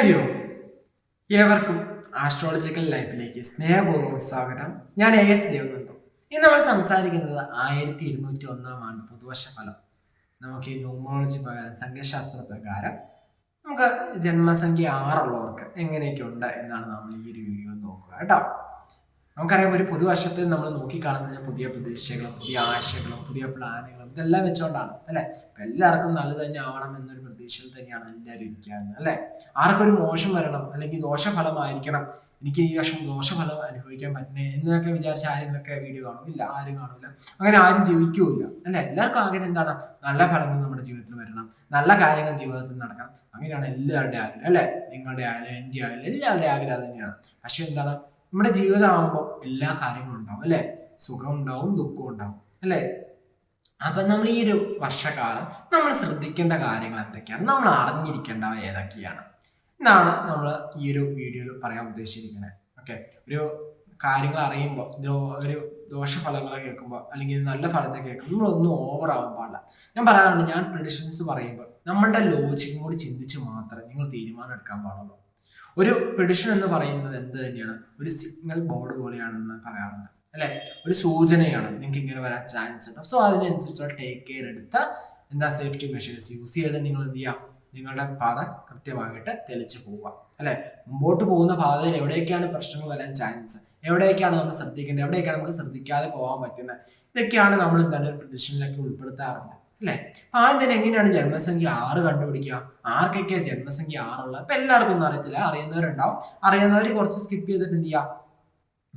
ഹരി ഓം ഏവർക്കും ആസ്ട്രോളജിക്കൽ ലൈഫിലേക്ക് സ്നേഹപൂർവം സ്വാഗതം. ഞാൻ എ എസ് ദേവനന്ദു. ഇന്ന് നമ്മൾ സംസാരിക്കുന്നത് ആയിരത്തി ഇരുന്നൂറ്റി ഒന്നാം ആണ്ട് പുതുവർഷ ഫലം നമുക്ക് ഈ ന്യൂമോളജി പ്രകാരം സംഖ്യാശാസ്ത്ര പ്രകാരം നമുക്ക് ജന്മസംഖ്യ ആറുള്ളവർക്ക് എങ്ങനെയൊക്കെ ഉണ്ട് എന്നാണ് നമ്മൾ ഈ ഒരു വീഡിയോ നോക്കുക കേട്ടോ. നമുക്കറിയാം ഒരു പുതുവർഷത്തിൽ നമ്മൾ നോക്കിക്കാണുന്നത് പുതിയ പ്രതീക്ഷകളും പുതിയ ആശയങ്ങളും പുതിയ പ്ലാനുകളും ഇതെല്ലാം വെച്ചുകൊണ്ടാണ് അല്ലെ? എല്ലാവർക്കും നല്ലത് തന്നെ ആവണം എന്നൊരു പ്രതീക്ഷയിൽ തന്നെയാണ് എല്ലാവരും ഇരിക്കുന്നത് അല്ലെ? ആർക്കൊരു മോശം വരണം അല്ലെങ്കിൽ ദോഷഫലമായിരിക്കണം. എനിക്ക് ഈ വർഷം ദോഷഫലം അനുഭവിക്കാൻ പറ്റണേ എന്നൊക്കെ വിചാരിച്ച ആരെങ്കിലൊക്കെ വീഡിയോ കാണും? ഇല്ല ആരും കാണൂല. അങ്ങനെ ആരും ജീവിക്കൂല അല്ലെ? എല്ലാവർക്കും ആഗ്രഹം എന്താണ്? നല്ല ഫലങ്ങൾ നമ്മുടെ ജീവിതത്തിൽ വരണം നല്ല കാര്യങ്ങൾ ജീവിതത്തിൽ നടക്കണം. അങ്ങനെയാണ് എല്ലാവരുടെയും ആഗ്രഹം അല്ലെ? നിങ്ങളുടെ ആയാലും എന്റെ ആയാലും എല്ലാവരുടെയും ആഗ്രഹം തന്നെയാണ്. പക്ഷെ എന്താണ്? നമ്മുടെ ജീവിതമാകുമ്പോൾ എല്ലാ കാര്യങ്ങളും ഉണ്ടാവും അല്ലേ? സുഖം ഉണ്ടാവും ദുഃഖം ഉണ്ടാവും അല്ലേ? അപ്പം നമ്മൾ ഈ ഒരു വർഷകാലം നമ്മൾ ശ്രദ്ധിക്കേണ്ട കാര്യങ്ങൾ എന്തൊക്കെയാണ്? നമ്മൾ അറിഞ്ഞിരിക്കേണ്ടവ ഏതൊക്കെയാണ്? എന്നാണ് നമ്മൾ ഈ ഒരു വീഡിയോയിൽ പറയാൻ ഉദ്ദേശിച്ചിരിക്കുന്നത് ഓക്കെ ഒരു കാര്യങ്ങൾ അറിയുമ്പോൾ ഒരു ദോഷഫലങ്ങൾ കേൾക്കുമ്പോൾ അല്ലെങ്കിൽ നല്ല ഫലത്തെ കേൾക്കുമ്പോൾ നമ്മളൊന്നും ഓവർ ആവാൻ പാടില്ല. ഞാൻ പറയാറുണ്ട് ഞാൻ പ്രഡിഷൻസ് പറയുമ്പോൾ നമ്മളുടെ ലോജിക്കും കൂടി ചിന്തിച്ച് മാത്രമേ നിങ്ങൾ തീരുമാനം എടുക്കാൻ പാടുള്ളൂ. ഒരു പ്രഡിഷൻ എന്ന് പറയുന്നത് എന്ത് തന്നെയാണ്? ഒരു സിഗ്നൽ ബോർഡ് പോലെയാണെന്ന് പറയാറുണ്ട്. അല്ലെ? ഒരു സൂചനയാണ്. നിങ്ങൾക്ക് ഇങ്ങനെ വരാൻ ചാൻസ് ഉണ്ട്. സോ അതിനനുസരിച്ചുള്ള ടേക്ക് കെയർ എടുത്ത എന്താ സേഫ്റ്റി മെഷേഴ്സ് യൂസ് ചെയ്ത് നിങ്ങൾ എന്ത് ചെയ്യാം? നിങ്ങളുടെ പാത കൃത്യമായിട്ട് തെളിച്ചു പോവുക. അല്ലെ? മുമ്പോട്ട് പോകുന്ന പാതയിൽ എവിടേക്കാണ് പ്രശ്നങ്ങൾ വരാൻ ചാൻസ് എവിടേക്കാണ് നമ്മൾ ശ്രദ്ധിക്കേണ്ടത്? എവിടേക്കാണ് നമുക്ക് ശ്രദ്ധിക്കാതെ പോകാൻ പറ്റുന്നത്? ഇതൊക്കെയാണ് നമ്മൾ എന്താണ്? ഒരു പ്രഡിഷനിലേക്ക് ഉൾപ്പെടുത്താറുണ്ട്. അല്ലേ? ആദ്യം തന്നെ എങ്ങനെയാണ് ജന്മസംഖ്യ ആറ് കണ്ടുപിടിക്കുക? ആർക്കൊക്കെ ജന്മസംഖ്യ ആറുള്ളത് അപ്പൊ എല്ലാവർക്കും ഒന്നും അറിയത്തില്ല. അറിയുന്നവരുണ്ടാവും. അറിയുന്നവര് കുറച്ച് സ്കിപ്പ് ചെയ്തിട്ട് എന്ത് ചെയ്യാം?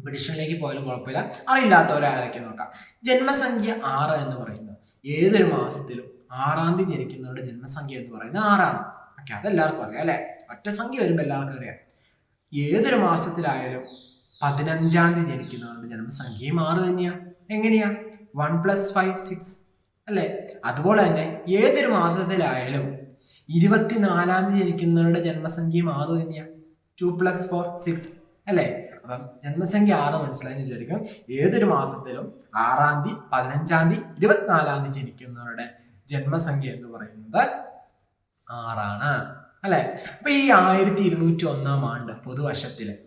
പ്രഡിഷനിലേക്ക് പോയാലും കുഴപ്പമില്ല. അറിയില്ലാത്തവരെ ആരൊക്കെ നോക്കാം? ജന്മസംഖ്യ ആറ് എന്ന് പറയുന്നത് ഏതൊരു മാസത്തിലും ആറാം തീയതി ജനിക്കുന്നവരുടെ ജന്മസംഖ്യ എന്ന് പറയുന്നത് ആറാണ്. ഓക്കെ അതെല്ലാവർക്കും അറിയാം അല്ലെ? ഒറ്റ സംഖ്യ വരുമ്പോൾ എല്ലാവർക്കും അറിയാം. ഏതൊരു മാസത്തിലായാലും പതിനഞ്ചാം തീയതി ജനിക്കുന്നവരുടെ ജന്മസംഖ്യയും ആറ് തന്നെയാണ് എങ്ങനെയാ? വൺ പ്ലസ് ഫൈവ് സിക്സ് അല്ലേ? അതുപോലെ തന്നെ ഏതൊരു മാസത്തിലായാലും ഇരുപത്തിനാലാം തീയതി ജനിക്കുന്നവരുടെ ജന്മസംഖ്യ ആറ് തന്നെയാ. ടു പ്ലസ് ഫോർ സിക്സ് അല്ലേ? അപ്പം ജന്മസംഖ്യ ആറ് മനസ്സിലായെന്ന് വിചാരിക്കും. ഏതൊരു മാസത്തിലും ആറാം തീയതി പതിനഞ്ചാം തീയതി ഇരുപത്തിനാലാം തീയതി ജനിക്കുന്നവരുടെ ജന്മസംഖ്യ എന്ന് പറയുന്നത് ആറാണ്. അല്ലെ? അപ്പൊ ഈ ആയിരത്തി ഇരുന്നൂറ്റി ഒന്നാം ആണ്ട് പൊതുവശത്തിൽ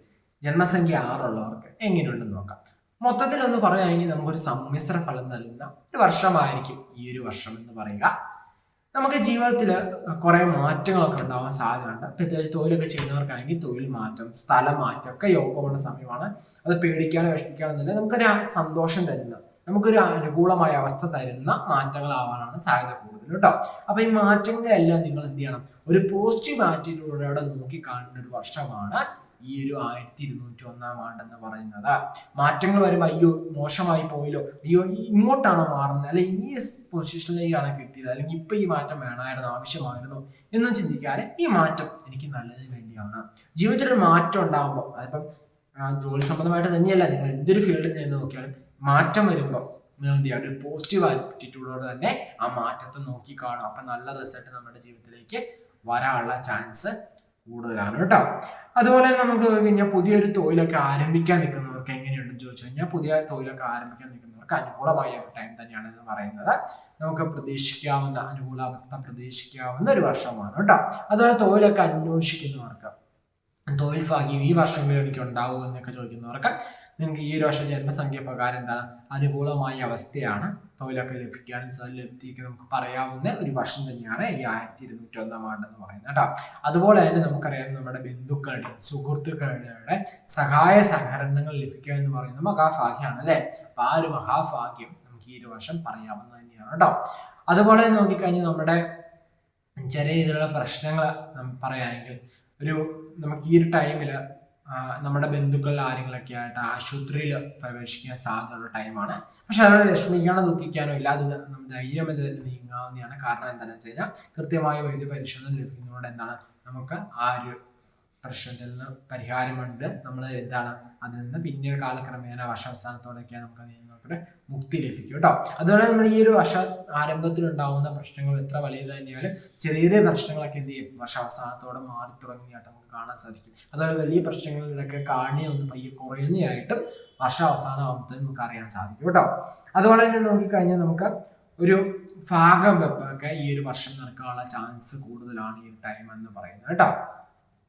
ജന്മസംഖ്യ ആറുള്ളവർക്ക് എങ്ങനെയുണ്ടെന്ന് നോക്കാം. മൊത്തത്തിൽ ഒന്ന് പറയുകയാണെങ്കിൽ നമുക്കൊരു സമ്മിശ്ര ഫലം നൽകുന്ന ഒരു വർഷമായിരിക്കും ഈ ഒരു വർഷം എന്ന് പറയുക. നമുക്ക് ജീവിതത്തിൽ കുറെ മാറ്റങ്ങളൊക്കെ ഉണ്ടാവാൻ സാധ്യതയുണ്ട്. പ്രത്യേകിച്ച് തൊഴിലൊക്കെ ചെയ്യുന്നവർക്കാണെങ്കിൽ തൊഴിൽ മാറ്റം സ്ഥലം മാറ്റം ഒക്കെ യോഗമുള്ള സമയമാണ്. അത് പേടിക്കാനോ വിഷമിക്കാനൊന്നുമില്ല നമുക്കൊരു സന്തോഷം തരുന്ന നമുക്കൊരു അനുകൂലമായ അവസ്ഥ തരുന്ന മാറ്റങ്ങളാവാനാണ് സാധ്യത കൂടുതൽ കേട്ടോ. അപ്പൊ ഈ മാറ്റങ്ങളെല്ലാം നിങ്ങൾ എന്ത് ചെയ്യണം? ഒരു പോസിറ്റീവ് ആറ്റിറ്റ്യൂഡോടെ നോക്കി കാണുന്ന ഒരു വർഷമാണ് ഈ ഒരു ആയിരത്തി ഇരുന്നൂറ്റി ഒന്നാം ആണ്ടെന്ന് പറയുന്നത്. മാറ്റങ്ങൾ വരുമ്പോൾ അയ്യോ മോശമായി പോയല്ലോ. അയ്യോ ഇങ്ങോട്ടാണോ മാറുന്നത്? അല്ലെ ഈ പൊസിഷനിലേക്കാണ് കിട്ടിയത്? അല്ലെങ്കിൽ ഇപ്പൊ ഈ മാറ്റം വേണമായിരുന്നു ആവശ്യമായിരുന്നു എന്ന് ചിന്തിക്കാതെ ഈ മാറ്റം എനിക്ക് നല്ലതിന് വേണ്ടിയാണ്. ജീവിതത്തിൽ ഒരു മാറ്റം ഉണ്ടാകുമ്പോൾ അതിപ്പം ജോലി സംബന്ധമായിട്ട് തന്നെയല്ല നിങ്ങൾ എന്തൊരു ഫീൽഡിൽ നിന്ന് നോക്കിയാലും മാറ്റം വരുമ്പോൾ ചെയ്യുക ഒരു പോസിറ്റീവ് ആറ്റിറ്റ്യൂഡോടെ തന്നെ ആ മാറ്റത്തെ നോക്കി കാണും. അപ്പൊ നല്ല റിസൾട്ട് നമ്മുടെ ജീവിതത്തിലേക്ക് വരാനുള്ള ചാൻസ് കൂടുതലാണ് കേട്ടോ. അതുപോലെ നമുക്ക് കഴിഞ്ഞാൽ പുതിയൊരു തൊഴിലൊക്കെ ആരംഭിക്കാൻ നിൽക്കുന്നവർക്ക് എങ്ങനെയുണ്ടെന്ന് ചോദിച്ചു കഴിഞ്ഞാൽ പുതിയ തൊഴിലൊക്കെ ആരംഭിക്കാൻ നിൽക്കുന്നവർക്ക് അനുകൂലമായ ടൈം തന്നെയാണ് എന്ന് പറയുന്നത്. നമുക്ക് പ്രതീക്ഷിക്കാവുന്ന അനുകൂലാവസ്ഥ പ്രതീക്ഷിക്കാവുന്ന ഒരു വർഷമാണ് കേട്ടോ. അതുപോലെ തൊഴിലൊക്കെ അന്വേഷിക്കുന്നവർക്ക് തൊഴിൽ ഭാഗ്യം ഈ വർഷങ്ങളിൽ എനിക്ക് ഉണ്ടാവൂ എന്നൊക്കെ ചോദിക്കുന്നവർക്ക് നിങ്ങൾക്ക് ഈ ഒരു വർഷം ജന്മസംഖ്യ പ്രകാരം എന്താണ്? അനുകൂലമായ അവസ്ഥയാണ് തൊഴിലൊക്കെ ലഭിക്കാനും ലഭിക്കുക നമുക്ക് പറയാവുന്ന ഒരു വർഷം തന്നെയാണ് ഈ ആയിരത്തി ഇരുന്നൂറ്റി ഒന്നാം ആണ്ടെന്ന് പറയുന്നത് കേട്ടോ. അതുപോലെ തന്നെ നമുക്കറിയാം നമ്മുടെ ബന്ധുക്കളുടെ സുഹൃത്തുക്കളുടെ സഹായ സഹകരണങ്ങൾ ലഭിക്കുക എന്ന് പറയുന്നത് മഹാഭാഗ്യമാണ് അല്ലെ? അപ്പൊ ആ ഒരു മഹാഭാഗ്യം നമുക്ക് ഈ ഒരു വർഷം പറയാവുന്ന തന്നെയാണ് കേട്ടോ. അതുപോലെ നോക്കിക്കഴിഞ്ഞാൽ നമ്മുടെ ചെറിയ രീതിയിലുള്ള പ്രശ്നങ്ങൾ പറയുകയാണെങ്കിൽ ഒരു നമുക്ക് ഈ ഒരു ടൈമിൽ നമ്മുടെ ബന്ധുക്കളിൽ ആരെങ്കിലൊക്കെ ആയിട്ട് ആശുപത്രിയിൽ പ്രവേശിക്കാൻ സാധ്യതയുള്ള ടൈമാണ് പക്ഷെ അത് വിഷമിക്കാനോ ദുഃഖിക്കാനോ ഇല്ല. അത് ധൈര്യം നീങ്ങാവുന്നതാണ് കാരണം എന്താണെന്ന് വെച്ച് കഴിഞ്ഞാൽ കൃത്യമായ വൈദ്യ പരിശോധന ലഭിക്കുന്നതുകൊണ്ട് എന്താണ് നമുക്ക് ആ ഒരു പ്രശ്നത്തിൽ നിന്ന് പരിഹാരമുണ്ട്. നമ്മൾ എന്താണ് അതിൽ നിന്ന് പിന്നീട് കാലക്രമേണ വർഷാവസാനത്തോടെയൊക്കെ നമുക്ക് അതിൽ മുക്തി ലഭിക്കും കേട്ടോ. അതുപോലെ നമ്മൾ ഈ ഒരു വർഷ ആരംഭത്തിൽ ഉണ്ടാവുന്ന പ്രശ്നങ്ങൾ എത്ര വലുത് തന്നെയാലും ചെറിയ ചെറിയ പ്രശ്നങ്ങളൊക്കെ എന്ത് ചെയ്യും? വർഷാവസാനത്തോടെ മാറി തുടങ്ങിയായിട്ട് നമുക്ക് കാണാൻ സാധിക്കും. അതുപോലെ വലിയ പ്രശ്നങ്ങളിലൊക്കെ കാണിയൊന്ന് പയ്യെ കുറയുന്നതായിട്ടും വർഷാവസാനം ആകുമ്പോൾ നമുക്ക് അറിയാൻ സാധിക്കും കേട്ടോ. അതുപോലെ തന്നെ നോക്കിക്കഴിഞ്ഞാൽ നമുക്ക് ഒരു ഭാഗം വെപ്പൊക്കെ ഈ ഒരു വർഷം നടക്കാനുള്ള ചാൻസ് കൂടുതലാണ് ഈ ടൈം എന്ന് പറയുന്നത് കേട്ടോ.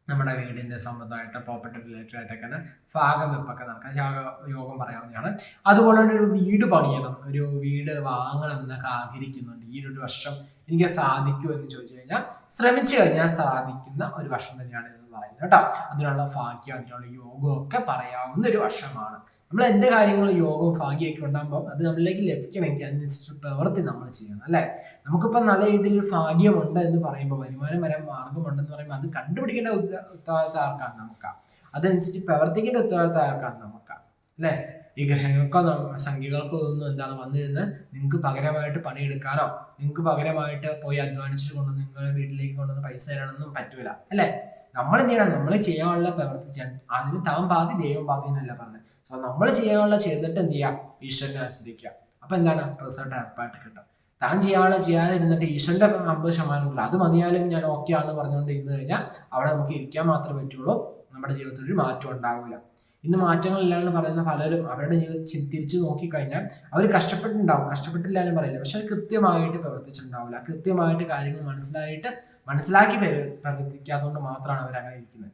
നമ്മുടെ വീടിന്റെ സംബന്ധമായിട്ട് പ്രോപ്പർട്ടി റിലേറ്റഡ് ആയിട്ടൊക്കെ ഭാഗം വെപ്പൊക്കെ നടക്കാം ശാഖ യോഗം പറയാവുന്നതാണ്. അതുപോലെ തന്നെ ഒരു വീട് പണിയണം. ഒരു വീട് വാങ്ങണം എന്നൊക്കെ ആഗ്രഹിക്കുന്നുണ്ട്. ഈ ഒരു വർഷം എനിക്ക് സാധിക്കൂ എന്ന് ചോദിച്ചു കഴിഞ്ഞാൽ ശ്രമിച്ചു കഴിഞ്ഞാൽ സാധിക്കുന്ന ഒരു വർഷം തന്നെയാണ് ഇത്. പറയുന്നത് കേട്ടോ. അതിനുള്ള ഭാഗ്യം അതിനുള്ള യോഗവും ഒക്കെ പറയാവുന്ന ഒരു വർഷമാണ് നമ്മൾ എന്ത് കാര്യങ്ങളും യോഗവും ഭാഗ്യമൊക്കെ ഉണ്ടാകുമ്പോൾ അത് നമ്മളിലേക്ക് ലഭിക്കണമെങ്കിൽ അതിനനുസരിച്ച് പ്രവൃത്തി നമ്മൾ ചെയ്യണം അല്ലേ? നമുക്കിപ്പോൾ നല്ല രീതിയിൽ ഭാഗ്യമുണ്ട് എന്ന് പറയുമ്പോൾ വരുമാനം വരാൻ മാർഗമുണ്ടെന്ന് പറയുമ്പോൾ അത് കണ്ടുപിടിക്കേണ്ട ഉത്ത- ഉത്തരവാദിത്തം ആർക്കാണ് നമുക്കാണ് അതനുസരിച്ച് പ്രവർത്തിക്കേണ്ട ഉത്തരവാദിത്തം ആർക്കാണ് നമുക്കാണ് അല്ലേ? ഈ ഗ്രഹങ്ങൾക്കോ സംഖ്യകൾക്കോ ഒന്നും എന്താണ് വന്നിരുന്ന് നിങ്ങൾക്ക് പകരമായിട്ട് പണിയെടുക്കാനോ നിങ്ങൾക്ക് പകരമായിട്ട് പോയി അധ്വാനിച്ചിട്ട് കൊണ്ടുവന്ന് നിങ്ങളുടെ വീട്ടിലേക്ക് കൊണ്ടുവന്ന് പൈസ തരാനൊന്നും പറ്റൂല അല്ലേ? നമ്മൾ എന്ത് ചെയ്യണം? നമ്മൾ ചെയ്യാനുള്ള പ്രവൃത്തി ചെയ്യണം അതിന് താൻ പാതി ദൈവം പാതി എന്നല്ല പറഞ്ഞത്. സോ നമ്മൾ ചെയ്യാനുള്ള ചെയ്തിട്ട് എന്ത് ചെയ്യാം? ഈശ്വരനെ ആശ്രയിക്കുക. അപ്പൊ എന്താണ്? റിസൾട്ട് ഉറപ്പായിട്ട് കിട്ടും. താൻ ചെയ്യാനുള്ള ചെയ്യാതിരുന്നിട്ട് ഈശ്വരന്റെ അമ്പത് ശതമാനം ഉള്ളൂ അത് മതിയാലും ഞാൻ ഓക്കെ ആണെന്ന് പറഞ്ഞുകൊണ്ട് ഇരുന്ന് കഴിഞ്ഞാൽ അവിടെ നമുക്ക് ഇരിക്കാൻ മാത്രമേ പറ്റുള്ളൂ. നമ്മുടെ ജീവിതത്തിൽ ഒരു മാറ്റം ഉണ്ടാവില്ല ഇന്ന് മാറ്റങ്ങളില്ലാന്ന് പറയുന്ന പലരും അവരുടെ ജീവിതം തിരിച്ചു നോക്കിക്കഴിഞ്ഞാൽ അവർ കഷ്ടപ്പെട്ടിട്ടുണ്ടാവും. കഷ്ടപ്പെട്ടില്ല എന്ന് പറയില്ല. പക്ഷെ അത് കൃത്യമായിട്ട് പ്രവർത്തിച്ചിട്ടുണ്ടാവില്ല. കൃത്യമായിട്ട് കാര്യങ്ങൾ മനസ്സിലായിട്ട് മനസ്സിലാക്കി പ്രവ- പ്രവർത്തിക്കാത്തതുകൊണ്ട് മാത്രമാണ് അവർ അങ്ങനെ ഇരിക്കുന്നത്.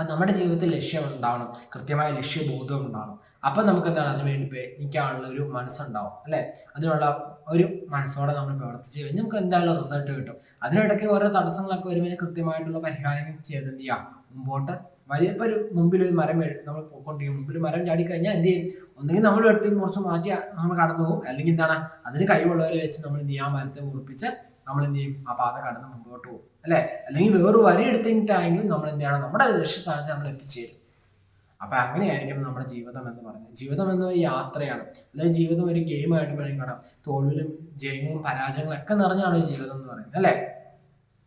അപ്പം നമ്മുടെ ജീവിതത്തിൽ ലക്ഷ്യം ഉണ്ടാവണം. കൃത്യമായ ലക്ഷ്യബോധം ഉണ്ടാവണം. അപ്പം നമുക്ക് എന്താണ് അതിന് വേണ്ടി പ്രയത്നിക്കാനുള്ള ഒരു മനസ്സുണ്ടാവും അല്ലേ? അതിനുള്ള ഒരു മനസ്സോടെ നമ്മൾ പ്രവർത്തിച്ച് കഴിഞ്ഞാൽ നമുക്ക് എന്തായാലും റിസൾട്ട് കിട്ടും. അതിനിടയ്ക്ക് ഓരോ തടസ്സങ്ങളൊക്കെ വരുമ്പോൾ കൃത്യമായിട്ടുള്ള പരിഹാരങ്ങൾ ചെയ്ത് എന്ത് ചെയ്യാം? മുമ്പോട്ട് വലിയ ഇപ്പൊ ഒരു മുമ്പിൽ ഒരു മരം നമ്മൾ പോയിക്കൊണ്ടിരിക്കും. മുമ്പിൽ മരം ചാടി കഴിഞ്ഞാൽ എന്ത് ചെയ്യും? ഒന്നുകിൽ നമ്മൾ വെട്ടി മുറിച്ച് മാറ്റി നമ്മൾ കടന്നു പോകും അല്ലെങ്കിൽ എന്താണ്? അതിന് കഴിവുള്ളവരെ വെച്ച് നമ്മൾ എന്ത് ചെയ്യാൻ മരത്തെ മുറിപ്പിച്ച് നമ്മൾ എന്ത് ചെയ്യും ആ പാത കടന്ന് മുമ്പോട്ട് പോകും. അല്ലെ? അല്ലെങ്കിൽ വേറൊരു വരി എടുത്തിട്ടാണെങ്കിൽ നമ്മൾ എന്ത് ചെയ്യണം നമ്മുടെ ലക്ഷ്യസ്ഥാനത്ത് നമ്മൾ എത്തിച്ചേരും. അപ്പൊ അങ്ങനെയായിരിക്കണം നമ്മുടെ ജീവിതം എന്ന് പറയുന്നത്. ജീവിതം എന്ന യാത്രയാണ്. അല്ലെങ്കിൽ ജീവിതം ഒരു ഗെയിമായിട്ട് വേണമെങ്കിൽ കാണാം തോൽവിലും ജയങ്ങളും പരാജയങ്ങളും ഒക്കെ നിറഞ്ഞാണ് ജീവിതം എന്ന് പറയുന്നത്. അല്ലേ?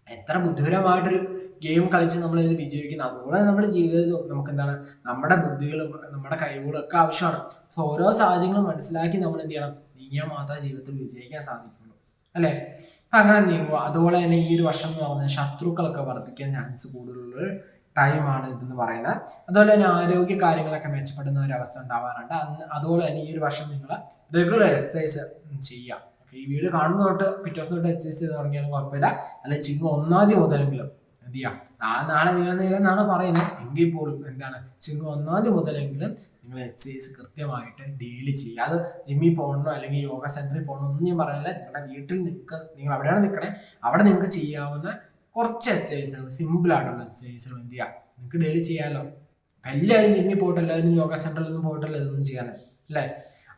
എത്ര ബുദ്ധിപരമായിട്ടൊരു ഗെയിം കളിച്ച് നമ്മൾ ഇത് വിജയിക്കുന്നത് അതുപോലെ നമ്മുടെ ജീവിതവും നമുക്ക് എന്താണ് നമ്മുടെ ബുദ്ധികളും നമ്മുടെ കഴിവുകളും ഒക്കെ ആവശ്യമാണ്. ഓരോ സാഹചര്യങ്ങളും മനസ്സിലാക്കി നമ്മൾ എന്ത് ചെയ്യണം നീങ്ങിയാൽ മാത്രമേ ജീവിതത്തിൽ വിജയിക്കാൻ സാധിക്കുള്ളൂ അല്ലേ? അങ്ങനെ നീങ്ങുക അതുപോലെ തന്നെ ഈ ഒരു വർഷം എന്ന് പറഞ്ഞാൽ ശത്രുക്കളൊക്കെ വർദ്ധിക്കാൻ ചാൻസ് കൂടുതലുള്ള ടൈമാണ് ഇതെന്ന് പറയുന്നത്. അതുപോലെ തന്നെ ആരോഗ്യ കാര്യങ്ങളൊക്കെ മെച്ചപ്പെടുന്ന ഒരു അവസ്ഥ ഉണ്ടാവാറുണ്ട്. അന്ന് അതുപോലെ തന്നെ ഈ ഒരു വർഷം നിങ്ങൾ റെഗുലർ എക്സസൈസ് ചെയ്യുക. ഈ വീഡിയോ കാണുന്ന തൊട്ട് പിറ്റേ ദിവസം തൊട്ട് എക്സസൈസ് ചെയ്ത് തുടങ്ങിയാലും കുഴപ്പമില്ല. അല്ലെങ്കിൽ ചിങ്ങ ഒന്നാം തീയതി മുതലെങ്കിലും എന്ത് ചെയ്യാം നാളെ നാളെ നീളം നീളം എന്നാണ് പറയുന്നത് എങ്കിൽ പോലും എന്താണ് ചിങ്ങ ഒന്നാം തീയതി മുതലെങ്കിലും നിങ്ങൾ എക്സസൈസ് കൃത്യമായിട്ട് ഡെയിലി ചെയ്യുക. അത് ജിമ്മിൽ പോകണോ അല്ലെങ്കിൽ യോഗ സെന്ററിൽ പോകണോ ഒന്നും ഞാൻ പറയുന്നില്ല. നിങ്ങളുടെ വീട്ടിൽ നിൽക്കുക നിങ്ങൾ അവിടെയാണ് നിൽക്കണേ. അവിടെ നിങ്ങൾക്ക് ചെയ്യാവുന്ന കുറച്ച് എക്സസൈസുകൾ സിമ്പിൾ ആയിട്ടുള്ള എക്സസൈസുകൾ എന്ത് ചെയ്യാം നിങ്ങൾക്ക് ഡെയിലി ചെയ്യാമല്ലോ എല്ലാവരും ജിമ്മിൽ പോയിട്ടല്ല അതിന് യോഗ സെന്ററിലൊന്നും പോയിട്ടല്ല ഇതൊന്നും ചെയ്യാൻ അല്ലേ?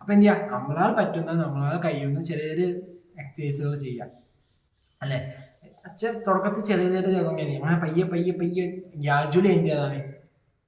അപ്പം എന്ത് ചെയ്യാം നമ്മളാൽ പറ്റുന്ന നമ്മളാൽ കഴിയുന്ന ചെറിയ എക്സസൈസുകൾ ചെയ്യാം. അല്ലേ? അച്ഛ തുടക്കത്തിൽ ചെറിയ ചെറിയ ചെറുങ്ങനെ അങ്ങനെ പയ്യെ പയ്യെ പയ്യെ ഗ്രാജുവലി എന്ത് ചെയ്യാതാണ്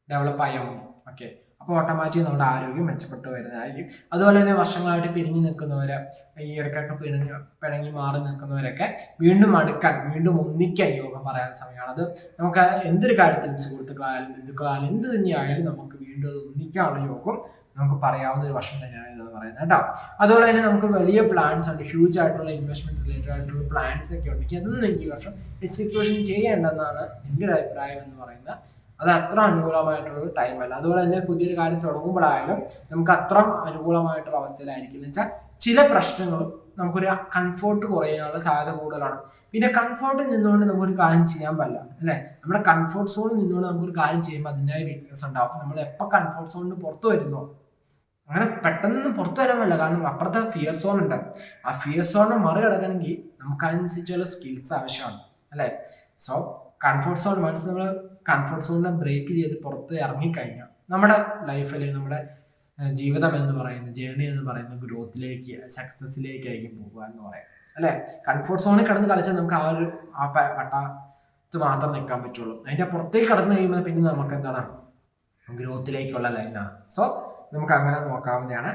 ഡെവലപ്പ് ആയ മതി ഓക്കെ അപ്പോൾ ഓട്ടോമാറ്റിക് നമ്മുടെ ആരോഗ്യം മെച്ചപ്പെട്ടു വരുന്നതായിരിക്കും. അതുപോലെ തന്നെ വർഷങ്ങളായിട്ട് പിരിഞ്ഞു നിൽക്കുന്നവര് ഈ ഇടയ്ക്കൊക്കെ പിണങ്ങി പിണങ്ങി മാറി നിൽക്കുന്നവരൊക്കെ വീണ്ടും അടുക്കാൻ വീണ്ടും ഒന്നിക്കാൻ യോഗം പറയാൻ സമയമാണ്. അത് നമുക്ക് എന്തൊരു കാര്യത്തിലും സുഹൃത്തുക്കളായാലും ബന്ധുക്കളായാലും എന്ത് തന്നെയായാലും നമുക്ക് വീണ്ടും അത് ഒന്നിക്കാനുള്ള യോഗം നമുക്ക് പറയാവുന്ന ഒരു വർഷം തന്നെയാണ് ഇതെന്ന് പറയുന്നത് കേട്ടോ. അതുപോലെ തന്നെ നമുക്ക് വലിയ പ്ലാൻസ് ഉണ്ട്. ഹ്യൂജ് ആയിട്ടുള്ള ഇൻവെസ്റ്റ്മെന്റ് റിലേറ്റഡ് ആയിട്ടുള്ള പ്ലാൻസ് ഒക്കെ ഉണ്ടെങ്കിൽ അതൊന്നും ഈ വർഷം എക്സിക്യൂഷൻ ചെയ്യേണ്ടെന്നാണ് എന്റെ ഒരു അഭിപ്രായം എന്ന് പറയുന്നത്. അത് അത്ര അനുകൂലമായിട്ടുള്ള ടൈം അല്ല. അതുപോലെ തന്നെ പുതിയൊരു കാര്യം തുടങ്ങുമ്പോഴായാലും നമുക്ക് അത്ര അനുകൂലമായിട്ടുള്ള അവസ്ഥയിലായിരിക്കും. എന്ന് വെച്ചാൽ ചില പ്രശ്നങ്ങളും നമുക്കൊരു കംഫോർട്ട് കുറയാനുള്ള സാധ്യത കൂടുതലാണ്. പിന്നെ കംഫോർട്ടിൽ നിന്നുകൊണ്ട് നമുക്കൊരു കാര്യം ചെയ്യാൻ പറ്റില്ല അല്ലേ? നമ്മുടെ കംഫോർട്ട് സോണിൽ നിന്നുകൊണ്ട് നമുക്കൊരു കാര്യം ചെയ്യുമ്പോൾ അതിന്റെ വീക്ക്നെസ് ഉണ്ടാവും. നമ്മൾ എപ്പോൾ കംഫോർട്ട് സോണിന് പുറത്ത് വരുന്നോ അങ്ങനെ പെട്ടെന്ന് പുറത്തു വരാൻ പറ്റില്ല കാരണം അപ്പുറത്തെ ഫിയർ സോൺ ഉണ്ട്. ആ ഫിയർ സോണിനെ മറികടക്കണമെങ്കിൽ നമുക്ക് അതിനനുസരിച്ചുള്ള സ്കിൽസ് ആവശ്യമാണ്. അല്ലേ? സോ കംഫർട്ട് സോൺ വൺസ് നമ്മൾ കംഫർട്ട് സോണിനെ ബ്രേക്ക് ചെയ്ത് പുറത്ത് ഇറങ്ങിക്കഴിഞ്ഞാൽ നമ്മുടെ ലൈഫിൽ നമ്മുടെ ജീവിതം എന്ന് പറയുന്ന ജേണി എന്ന് പറയുന്ന ഗ്രോത്തിലേക്ക് സക്സസ്സിലേക്കായിരിക്കും പോകുക എന്ന് പറയാം. അല്ലേ? കംഫർട്ട് സോണിൽ കിടന്ന് കളിച്ചാൽ നമുക്ക് ആ ഒരു ആ പട്ടത്ത് മാത്രം നിൽക്കാൻ പറ്റുള്ളൂ. അതിന്റെ പുറത്തേക്ക് കടന്നു കഴിയുമ്പോൾ പിന്നെ നമുക്ക് എന്താണ്? ഗ്രോത്തിലേക്കുള്ള ലൈനാണ് സോ നമുക്ക് അങ്ങനെ നോക്കാവുന്നതാണ്.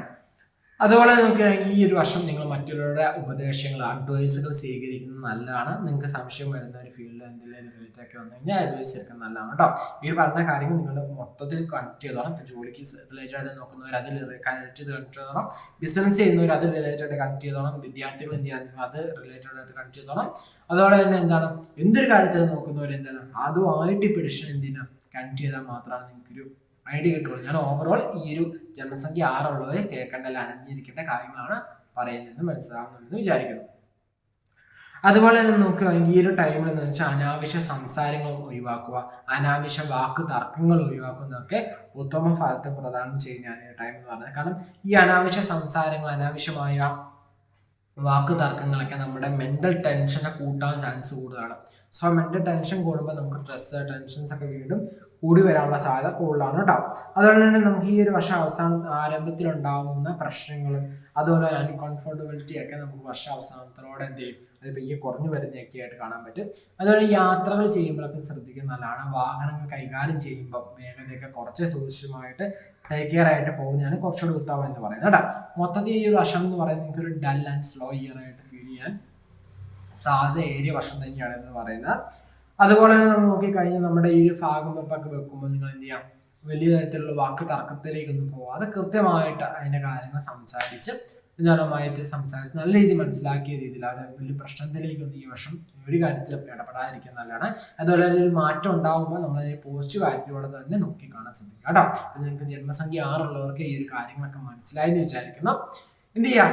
അതുപോലെ നമുക്ക് ഈ ഒരു വർഷം നിങ്ങൾ മറ്റുള്ളവരുടെ ഉപദേശങ്ങൾ അഡ്വൈസുകൾ സ്വീകരിക്കുന്നത് നല്ലതാണ്. നിങ്ങൾക്ക് സംശയം വരുന്ന ഒരു ഫീൽഡിൽ എന്തെങ്കിലും റിലേറ്റഡ് ഒക്കെ വന്നു കഴിഞ്ഞാൽ അഡ്വൈസ് എടുക്കുന്നത് നല്ലതാണ് കേട്ടോ ഈ പറഞ്ഞ കാര്യങ്ങൾ നിങ്ങൾ മൊത്തത്തിൽ കണക്ട് ചെയ്തോണം. ഇപ്പം ജോലിക്ക് റിലേറ്റഡ് ആയിട്ട് നോക്കുന്നവർ അതിൽ കണക്ട് ചെയ്ത് കണക്ട് ചെയ്തോണം. ബിസിനസ് ചെയ്യുന്നവർ അത് റിലേറ്റഡ് ആയിട്ട് കണക്ട് ചെയ്തോണം. വിദ്യാർത്ഥികൾ എന്ത് ചെയ്യാൻ നിങ്ങൾ അത് റിലേറ്റഡ് ആയിട്ട് കണക്ട് ചെയ്തോണം. അതുപോലെ തന്നെ എന്താണ്? എന്തൊരു കാര്യത്തിൽ നോക്കുന്നവർ എന്താണ്? അതുമായിട്ട് പിടിഷൻ എന്തിനാ? കണക്ട് ചെയ്താൽ മാത്രമാണ് നിങ്ങൾക്കൊരു ഐഡിയ കിട്ടുള്ളൂ. ഞാൻ ഓവറോൾ ഈ ഒരു ജനസംഖ്യ ആറുള്ളവർ കേൾക്കേണ്ട അല്ല അണിഞ്ഞിരിക്കേണ്ട കാര്യങ്ങളാണ് പറയുന്നതെന്ന് മനസ്സിലാവുന്നുണ്ടെന്ന് വിചാരിക്കുന്നു. അതുപോലെ തന്നെ നോക്കുക ഈ ഒരു ടൈമിൽ എന്ന് വെച്ചാൽ അനാവശ്യ സംസാരങ്ങൾ ഒഴിവാക്കുക അനാവശ്യ വാക്ക് തർക്കങ്ങൾ ഒഴിവാക്കുന്നതൊക്കെ ഉത്തമ ഫലത്തെ പ്രദാനം ചെയ്യുന്ന ടൈം എന്ന് പറഞ്ഞത് കാരണം ഈ അനാവശ്യ സംസാരങ്ങൾ അനാവശ്യമായ വാക്ക് തർക്കങ്ങളൊക്കെ നമ്മുടെ മെന്റൽ ടെൻഷനെ കൂട്ടാൻ ചാൻസ് കൂടുതലാണ്. സോ മെന്റൽ ടെൻഷൻ കൂടുമ്പോൾ നമുക്ക് സ്ട്രെസ് ടെൻഷൻസ് ഒക്കെ വീണ്ടും കൂടി വരാനുള്ള സാധ്യത കൂടുതലാണ് കേട്ടോ അതുകൊണ്ട് തന്നെ നമുക്ക് ഈ ഒരു വർഷം അവസാന ആരംഭത്തിൽ ഉണ്ടാകുന്ന പ്രശ്നങ്ങളും അതുപോലെ അൺകംഫർട്ടബിലിറ്റി ഒക്കെ നമുക്ക് വർഷ അവസാനത്തിലൂടെ എന്ത് ചെയ്യും? അത് പയ്യെ കുറഞ്ഞു വരുന്നതൊക്കെ ആയിട്ട് കാണാൻ പറ്റും. അതുപോലെ യാത്രകൾ ചെയ്യുമ്പോഴൊക്കെ ശ്രദ്ധിക്കുന്ന നല്ലതാണ്. വാഹനങ്ങൾ കൈകാര്യം ചെയ്യുമ്പോൾ വേഗതയൊക്കെ കുറച്ച് സൂക്ഷ്മമായിട്ട് ടേക്ക് കെയർ ആയിട്ട് പോകുന്നതാണ് കുറച്ചുകൂടി ഉത്തമം എന്ന് പറയുന്നത് കേട്ടോ മൊത്തത്തിൽ ഈ ഒരു വർഷം എന്ന് പറയുന്നത് നിങ്ങൾക്ക് ഒരു ഡൽ ആൻഡ് സ്ലോ ഇയർ ആയിട്ട് ഫീൽ ചെയ്യാൻ സാധ്യത ഏറിയ വർഷം തന്നെയാണ് എന്ന് പറയുന്നത്. അതുപോലെ തന്നെ നമ്മൾ നോക്കിക്കഴിഞ്ഞാൽ നമ്മുടെ ഈ ഒരു ഭാഗം വെപ്പൊക്കെ വെക്കുമ്പോൾ നിങ്ങൾ എന്ത് ചെയ്യാം? വലിയ തരത്തിലുള്ള വാക്ക് തർക്കത്തിലേക്കൊന്നും പോവാതെ കൃത്യമായിട്ട് അതിന്റെ കാര്യങ്ങൾ സംസാരിച്ച് നിതാനമായിട്ട് സംസാരിച്ച് നല്ല രീതിയിൽ മനസ്സിലാക്കിയ രീതിയിൽ അത് വലിയ പ്രശ്നത്തിലേക്കൊന്നും ഈ വർഷം ഒരു കാര്യത്തിലും ഇടപെടാതിരിക്കുക നല്ലതാണ്. അതുപോലെ തന്നെ ഒരു മാറ്റം ഉണ്ടാകുമ്പോൾ നമ്മൾ അതിന് പോസിറ്റീവ് ആറ്റിറ്റ്യൂഡോടെ തന്നെ നോക്കി കാണാൻ ശ്രമിക്കുക കേട്ടോ. അപ്പം നിങ്ങൾക്ക് ജന്മസംഖ്യ ആറുള്ളവർക്ക് ഈ ഒരു കാര്യങ്ങളൊക്കെ മനസ്സിലായി എന്ന് വിചാരിക്കുന്നു. എന്ത് ചെയ്യുക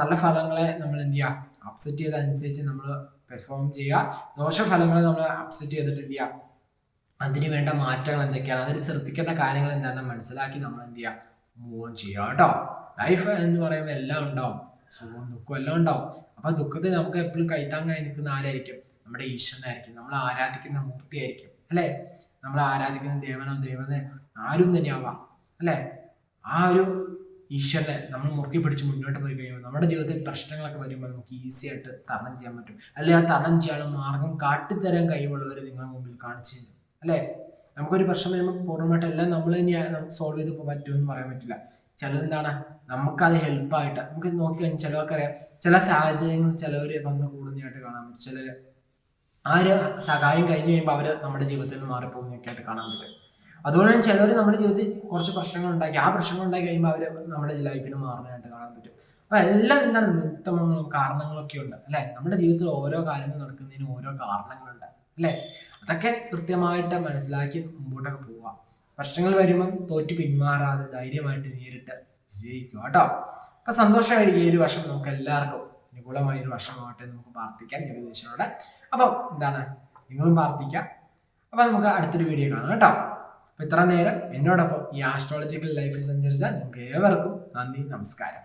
നല്ല ഫലങ്ങളെ നമ്മൾ എന്ത് ചെയ്യുക അപ്സെറ്റ് ചെയ്തതനുസരിച്ച് നമ്മൾ പെർഫോം ചെയ്യുക. ദോഷഫലങ്ങളെ നമ്മൾ അപ്സെറ്റ് ചെയ്തിട്ട് എന്ത് ചെയ്യുക അതിന് വേണ്ട മാറ്റങ്ങൾ എന്തൊക്കെയാണ്? അതിൽ ശ്രദ്ധിക്കേണ്ട കാര്യങ്ങൾ എന്താണെന്ന് മനസ്സിലാക്കി നമ്മൾ എന്ത് ചെയ്യുക? മൂവ് ഓൺ ചെയ്യുക കേട്ടോ. ലൈഫ് എന്ന് പറയുമ്പോൾ എല്ലാം ഉണ്ടാവും. സുഖവും ദുഃഖവും എല്ലാം ഉണ്ടാവും. അപ്പോൾ ദുഃഖത്തിൽ നമുക്ക് എപ്പോഴും കൈത്താങ്ങായി നിൽക്കുന്ന ആരായിരിക്കും? നമ്മുടെ ഈശ്വരനായിരിക്കും. നമ്മൾ ആരാധിക്കുന്ന മൂർത്തിയായിരിക്കും. അല്ലേ? നമ്മൾ ആരാധിക്കുന്ന ദേവനോ ദേവതയോ ആരും തന്നെയാവാം. അല്ലേ? ആ ഒരു ഈശ്വരനെ നമ്മൾ മുറുക്കി പിടിച്ച് മുന്നോട്ട് പോയി കഴിയുമ്പോൾ നമ്മുടെ ജീവിതത്തിൽ പ്രശ്നങ്ങളൊക്കെ വരുമ്പോൾ നമുക്ക് ഈസി ആയിട്ട് തരണം ചെയ്യാൻ പറ്റും. അല്ലെ? ആ തരണം ചെയ്യാനുള്ള മാർഗം കാട്ടിത്തരാൻ കഴിവുള്ളവർ നിങ്ങളുടെ മുമ്പിൽ കാണിച്ചു തരും. അല്ലേ? നമുക്കൊരു പ്രശ്നം വരുമ്പോൾ പൂർണമായിട്ട് എല്ലാം നമ്മൾ തന്നെയാണ് നമുക്ക് സോൾവ് ചെയ്ത് പറ്റുമെന്ന് പറയാൻ പറ്റില്ല. ചിലതെന്താണ് നമുക്കത് ഹെൽപ്പായിട്ട് നമുക്ക് നോക്കി കഴിഞ്ഞാൽ ചിലവർക്കറിയാം ചില സാഹചര്യങ്ങളിൽ ചിലവർ വന്ന് കൂടുന്നതായിട്ട് കാണാൻ പറ്റും. ചില ആ ഒരു സഹായം കഴിഞ്ഞ് കഴിയുമ്പോൾ അവർ നമ്മുടെ ജീവിതത്തിൽ നിന്ന് മാറിപ്പോകുന്നതൊക്കെ ആയിട്ട് കാണാൻ പറ്റും. തന്നെ ചിലവർ നമ്മുടെ ജീവിതത്തിൽ കുറച്ച് പ്രശ്നങ്ങൾ ഉണ്ടാക്കി. ആ പ്രശ്നങ്ങൾ ഉണ്ടാക്കി കഴിയുമ്പോൾ അവർ നമ്മുടെ ലൈഫിന് മാറുന്നതായിട്ട് കാണാൻ പറ്റും. അപ്പൊ എല്ലാം എന്താണ് നിമിത്തങ്ങളും കാരണങ്ങളൊക്കെ ഉണ്ട് അല്ലെ? നമ്മുടെ ജീവിതത്തിൽ ഓരോ കാര്യങ്ങൾ നടക്കുന്നതിന് ഓരോ കാരണങ്ങളുണ്ട് അല്ലെ? അതൊക്കെ കൃത്യമായിട്ട് മനസ്സിലാക്കി മുമ്പോട്ടൊക്കെ പോവുക. പ്രശ്നങ്ങൾ വരുമ്പം തോറ്റു പിന്മാറാതെ ധൈര്യമായിട്ട് നേരിട്ട് വിജയിക്കുക കേട്ടോ. അപ്പൊ സന്തോഷമായി ഈ ഒരു വർഷം നമുക്ക് എല്ലാവർക്കും അനുകൂലമായ ഒരു വർഷമാവട്ടെ നമുക്ക് പ്രാർത്ഥിക്കാം ജഗദീശനോട് അപ്പം എന്താണ്? നിങ്ങളും പ്രാർത്ഥിക്കാം. അപ്പൊ നമുക്ക് അടുത്തൊരു വീഡിയോ കാണാം കേട്ടോ. അപ്പൊ ഇത്ര നേരം എന്നോടൊപ്പം ഈ ആസ്ട്രോളജിക്കൽ ലൈഫിൽ സഞ്ചരിച്ച നിങ്ങൾക്ക് ഏവർക്കും നന്ദി നമസ്കാരം.